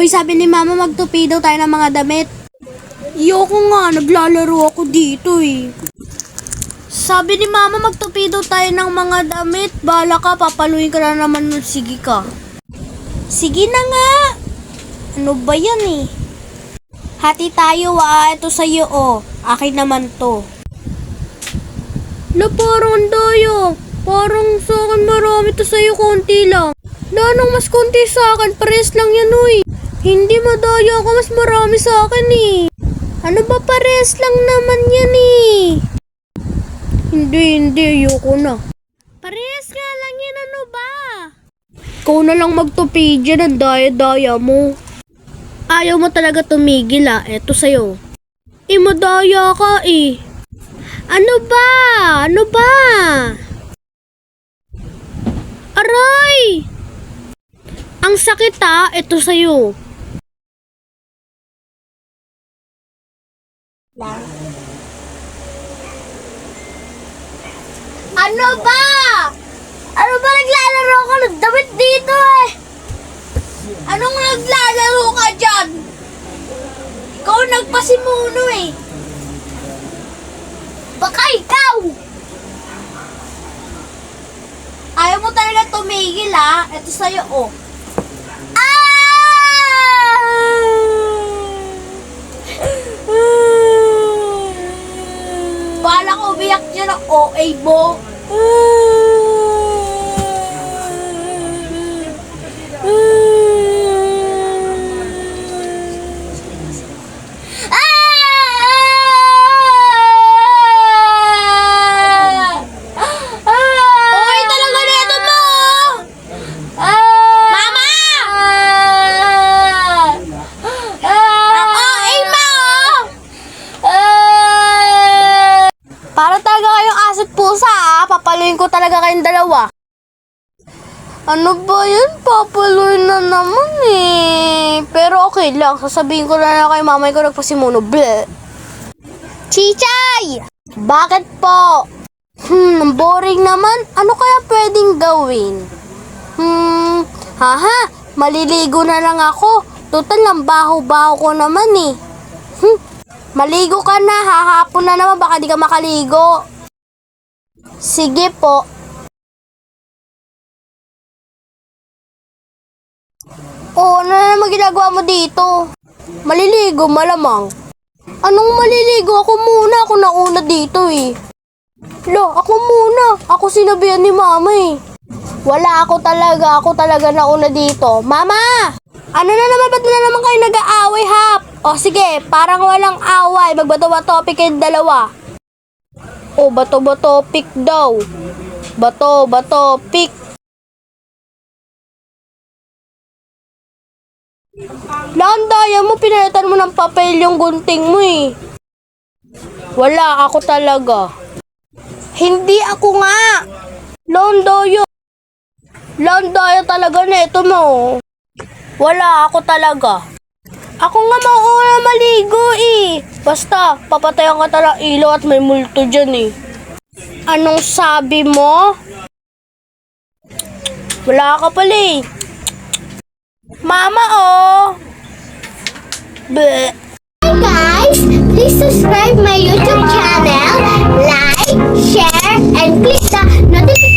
Hoy, sabi ni mama magtupi daw tayo ng mga damit. Iyoko nga, naglalaro ako dito eh. Sabi ni mama magtupi daw tayo ng mga damit. Bala ka, papaluin ka na naman nun. Sige ka. Sige na nga. Ano ba yan eh? Hati tayo ah. Ito sa'yo oh. Akin naman to. La parang ang daya. Parang sa akin marami to sa'yo konti lang. Lanong mas konti sa akin, pares lang yan uy. Hindi madaya ka, mas marami sa akin eh. Ano ba pares lang naman yan eh? Hindi, hindi, ayoko na. Pares nga lang yan, ano ba? Ikaw na lang magtupi dyan, ang daya-daya mo. Ayaw mo talaga tumigil ah, eto sa'yo. Eh, madaya ka eh. Ano ba? Ano ba? Aray! Ang sakit ah, ito sa'yo. Ano ba? Ano ba naglalaro ka ng damit dito eh? Anong naglalaro ka dyan? Ikaw nagpasimuno eh. Baka ikaw! Ayaw mo talaga tumigil ah. Ito sa'yo oh. Ah! Bala ko umiyak dyan ng OA mo. Ooh. Para talaga kayong asit pusa ah. Papaluin ko talaga kayong dalawa. Ano ba yun? Papaluin na naman eh. Pero okay lang. Sasabihin ko na lang kay mamay ko nagpasimuno. Bleh. Chichay! Bakit po? Hmm, ang boring naman. Ano kaya pwedeng gawin? Hmm, haha, maliligo na lang ako. Total lang baho-baho ko naman eh. Hmm, maligo ka na, hahapon na naman, baka di ka makaligo. Sige po. Oo, ano na naman ginagawa mo dito? Maliligo, malamang. Anong maliligo? Ako muna, ako nauna dito eh. Lo, ako muna. Ako sinabihan ni mama eh. Wala ako talaga. Ako talaga nauna dito. Mama! Ano na naman? Ba't na naman kayo nag-aaway, hap? O sige, parang walang away. Magbato-bato topic kayong dalawa. O, bato-bato pick daw. Bato-bato pick. Landaya mo, pinalitan mo ng papel yung gunting mo eh. Wala, ako talaga. Hindi ako nga. Londoyo. Londoyo talaga na ito mo. Wala ako talaga. Ako nga mauuna maligo eh. Basta, papatayan ka tala ilo at may multo dyan eh. Anong sabi mo? Wala ka pala eh. Mama oh! Bleh. Hi guys! Please subscribe my YouTube channel, like, share, and click the notification